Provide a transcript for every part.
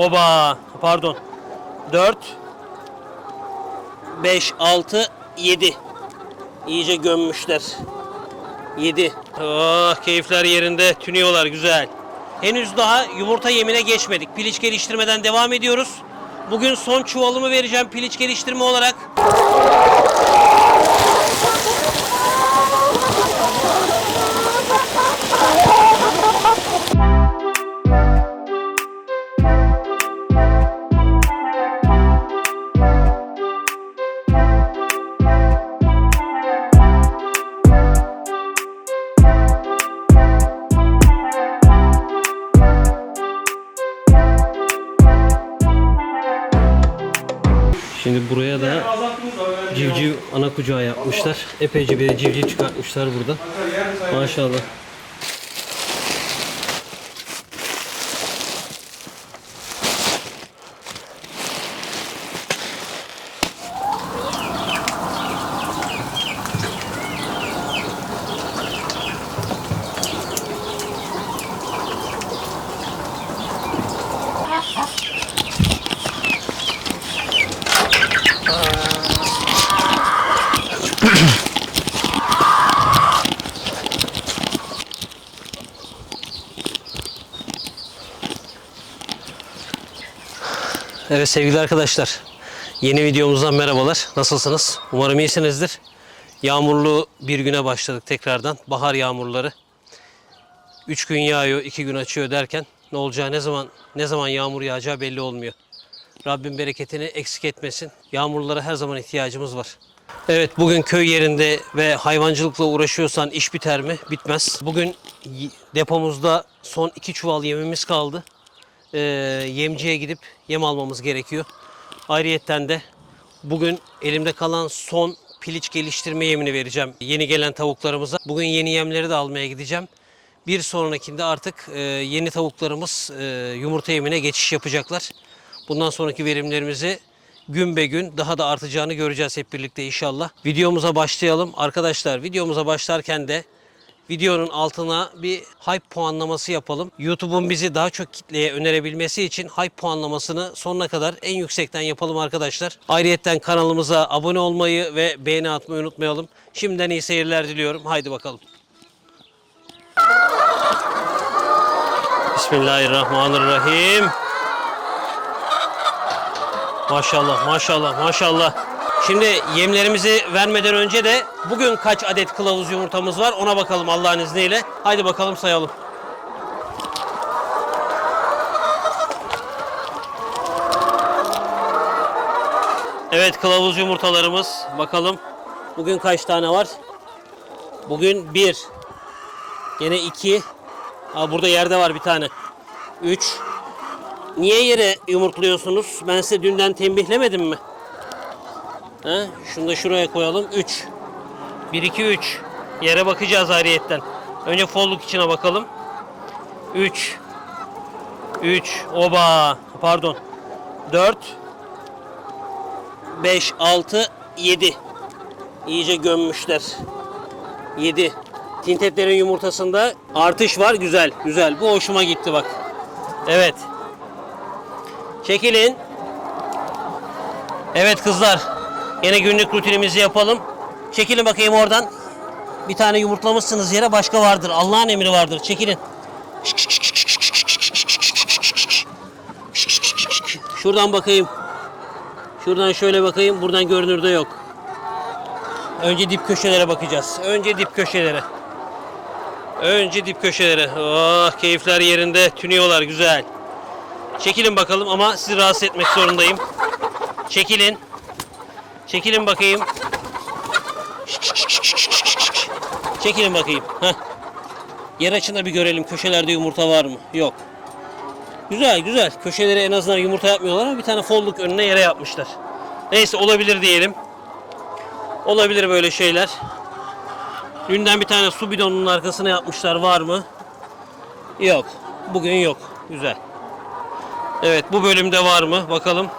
Oba pardon. 4 5 6 7. İyice gömmüşler. 7. Oh keyifler yerinde tünüyorlar güzel. Henüz daha yumurta yemine geçmedik. Piliç geliştirmeden devam ediyoruz. Bugün son çuvalımı vereceğim piliç geliştirme olarak. Kucağı yapmışlar. Epeyce bir civciv çıkartmışlar burada. Maşallah. Evet sevgili arkadaşlar. Yeni videomuzdan merhabalar. Nasılsınız? Umarım iyisinizdir. Yağmurlu bir güne başladık tekrardan. Bahar yağmurları. 3 gün yağıyor, 2 gün açıyor derken ne olacağı ne zaman ne zaman yağmur yağacağı belli olmuyor. Rabbim bereketini eksik etmesin. Yağmurlara her zaman ihtiyacımız var. Evet bugün köy yerinde ve hayvancılıkla uğraşıyorsan iş biter mi? Bitmez. Bugün depomuzda son iki çuval yemimiz kaldı. Ee, yemciye gidip yem almamız gerekiyor. Ayrıyetten de bugün elimde kalan son piliç geliştirme yemini vereceğim yeni gelen tavuklarımıza. Bugün yeni yemleri de almaya gideceğim. Bir sonrakinde artık e, yeni tavuklarımız e, yumurta yemine geçiş yapacaklar. Bundan sonraki verimlerimizi gün be gün daha da artacağını göreceğiz hep birlikte inşallah. Videomuza başlayalım. Arkadaşlar videomuza başlarken de videonun altına bir hype puanlaması yapalım. YouTube'un bizi daha çok kitleye önerebilmesi için hype puanlamasını sonuna kadar en yüksekten yapalım arkadaşlar. Ayrıyetten kanalımıza abone olmayı ve beğeni atmayı unutmayalım. Şimdiden iyi seyirler diliyorum. Haydi bakalım. Bismillahirrahmanirrahim. Maşallah maşallah maşallah. Şimdi yemlerimizi vermeden önce de bugün kaç adet kılavuz yumurtamız var ona bakalım Allah'ın izniyle. Haydi bakalım sayalım. Evet kılavuz yumurtalarımız bakalım. Bugün kaç tane var? Bugün bir. Yine iki. Aa, burada yerde var bir tane. Üç. Niye yere yumurtluyorsunuz? Ben size dünden tembihlemedim mi? He? Şunu da şuraya koyalım. 3. 1, 2, 3. Yere bakacağız ayrıyetten. Önce folluk içine bakalım. 3. 3. Oba. Pardon. 4. 5, 6, 7. İyice gömmüşler. 7. Tintetlerin yumurtasında artış var. Güzel. Güzel. Bu hoşuma gitti bak. Evet. Çekilin. Evet kızlar. Yine günlük rutinimizi yapalım. Çekilin bakayım oradan. Bir tane yumurtlamışsınız yere başka vardır. Allah'ın emri vardır. Çekilin. Şuradan bakayım. Şuradan şöyle bakayım. Buradan görünürde yok. Önce dip köşelere bakacağız. Önce dip köşelere. Önce dip köşelere. Oh keyifler yerinde. Tünüyorlar güzel. Çekilin bakalım ama sizi rahatsız etmek zorundayım. Çekilin. Çekilin bakayım. Çekilin bakayım. Heh. Yer açın da bir görelim köşelerde yumurta var mı? Yok. Güzel güzel. Köşelere en azından yumurta yapmıyorlar ama bir tane folluk önüne yere yapmışlar. Neyse olabilir diyelim. Olabilir böyle şeyler. Dünden bir tane su bidonunun arkasına yapmışlar var mı? Yok. Bugün yok. Güzel. Evet bu bölümde var mı? Bakalım.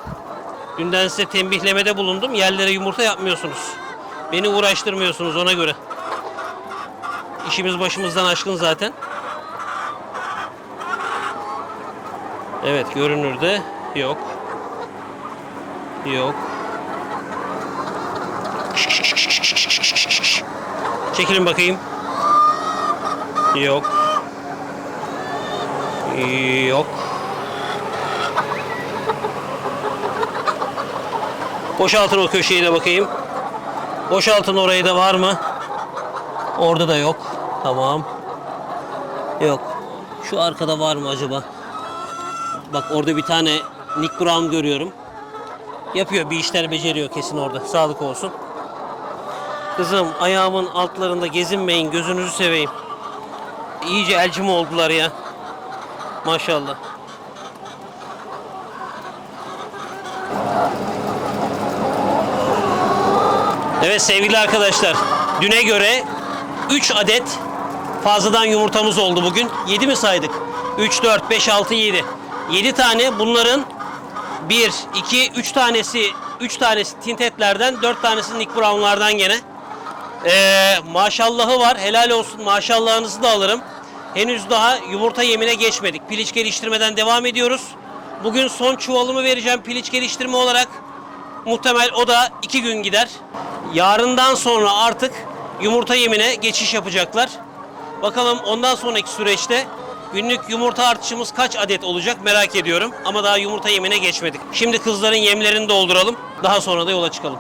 Dünden size tembihlemede bulundum. Yerlere yumurta yapmıyorsunuz. Beni uğraştırmıyorsunuz ona göre. İşimiz başımızdan aşkın zaten. Evet görünürde yok. Yok. Çekilin bakayım. Yok. Yok. Boşaltın o köşeyi de bakayım. Boşaltın orayı da var mı? Orada da yok. Tamam. Yok. Şu arkada var mı acaba? Bak orada bir tane Nick Brown görüyorum. Yapıyor bir işler beceriyor kesin orada. Sağlık olsun. Kızım ayağımın altlarında gezinmeyin gözünüzü seveyim. İyice elçim oldular ya. Maşallah. Evet sevgili arkadaşlar. Düne göre 3 adet fazladan yumurtamız oldu bugün. 7 mi saydık? 3, 4, 5, 6, 7. 7 tane bunların 1, 2, 3 tanesi 3 tanesi tintetlerden 4 tanesi Nick Brown'lardan gene. Ee, maşallahı var. Helal olsun. Maşallahınızı da alırım. Henüz daha yumurta yemine geçmedik. Piliç geliştirmeden devam ediyoruz. Bugün son çuvalımı vereceğim piliç geliştirme olarak. Muhtemel o da iki gün gider. Yarından sonra artık yumurta yemine geçiş yapacaklar. Bakalım ondan sonraki süreçte günlük yumurta artışımız kaç adet olacak merak ediyorum. Ama daha yumurta yemine geçmedik. Şimdi kızların yemlerini dolduralım. Daha sonra da yola çıkalım.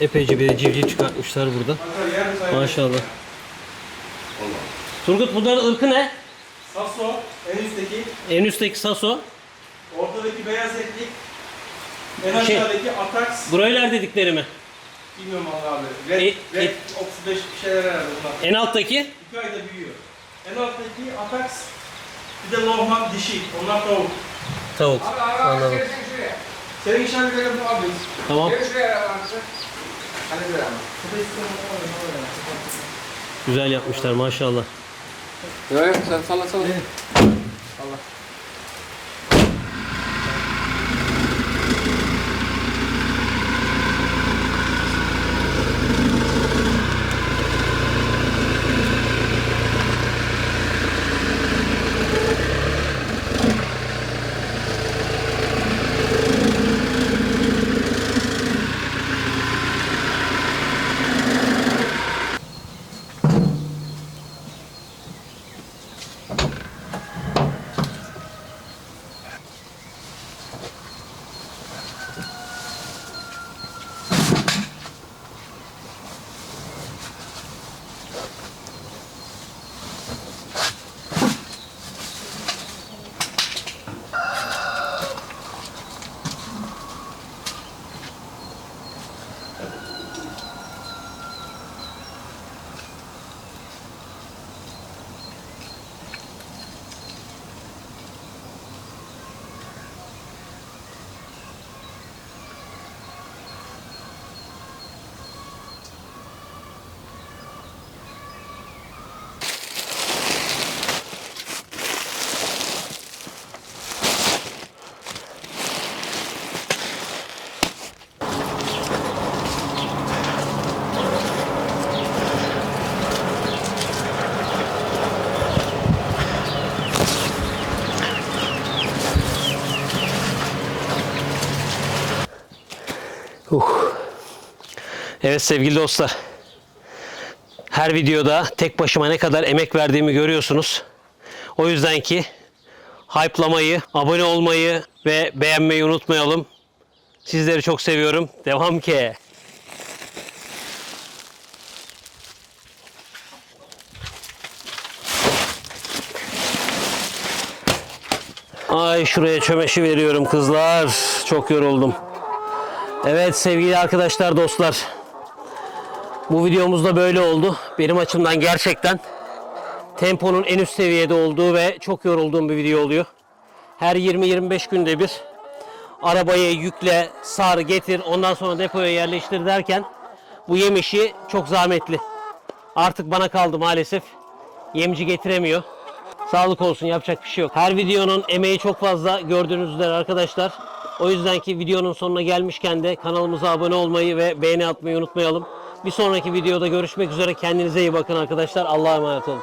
Epeyce bir civciv çıkartmışlar burada. Maşallah. Turgut bunların ırkı ne? Sasso en üstteki, En üstteki Saso. ortadaki beyaz etlik, en Şey- aşağıdaki Atax, Broiler dedikleri mi? bilmiyorum Allah abi. Red, E- Red e- 35 bir şeyler herhalde bunlar. En alttaki? İki ayda büyüyor. En alttaki Atax, bir de Lohman dişi. Onlar tavuk. Tavuk. Abi abi abi Anladım. Senin işaret verelim bu abi. Tamam. Gel Güzel yapmışlar maşallah. Yok sen salla salla. Uh. Evet sevgili dostlar. Her videoda tek başıma ne kadar emek verdiğimi görüyorsunuz. O yüzden ki hype'lamayı, abone olmayı ve beğenmeyi unutmayalım. Sizleri çok seviyorum. Devam ki. Ay şuraya çömeşi veriyorum kızlar. Çok yoruldum. Evet sevgili arkadaşlar, dostlar. Bu videomuz da böyle oldu. Benim açımdan gerçekten temponun en üst seviyede olduğu ve çok yorulduğum bir video oluyor. Her 20-25 günde bir arabayı yükle, sar, getir, ondan sonra depoya yerleştir derken bu yem işi çok zahmetli. Artık bana kaldı maalesef. Yemci getiremiyor. Sağlık olsun yapacak bir şey yok. Her videonun emeği çok fazla gördüğünüz üzere arkadaşlar. O yüzden ki videonun sonuna gelmişken de kanalımıza abone olmayı ve beğeni atmayı unutmayalım. Bir sonraki videoda görüşmek üzere. Kendinize iyi bakın arkadaşlar. Allah'a emanet olun.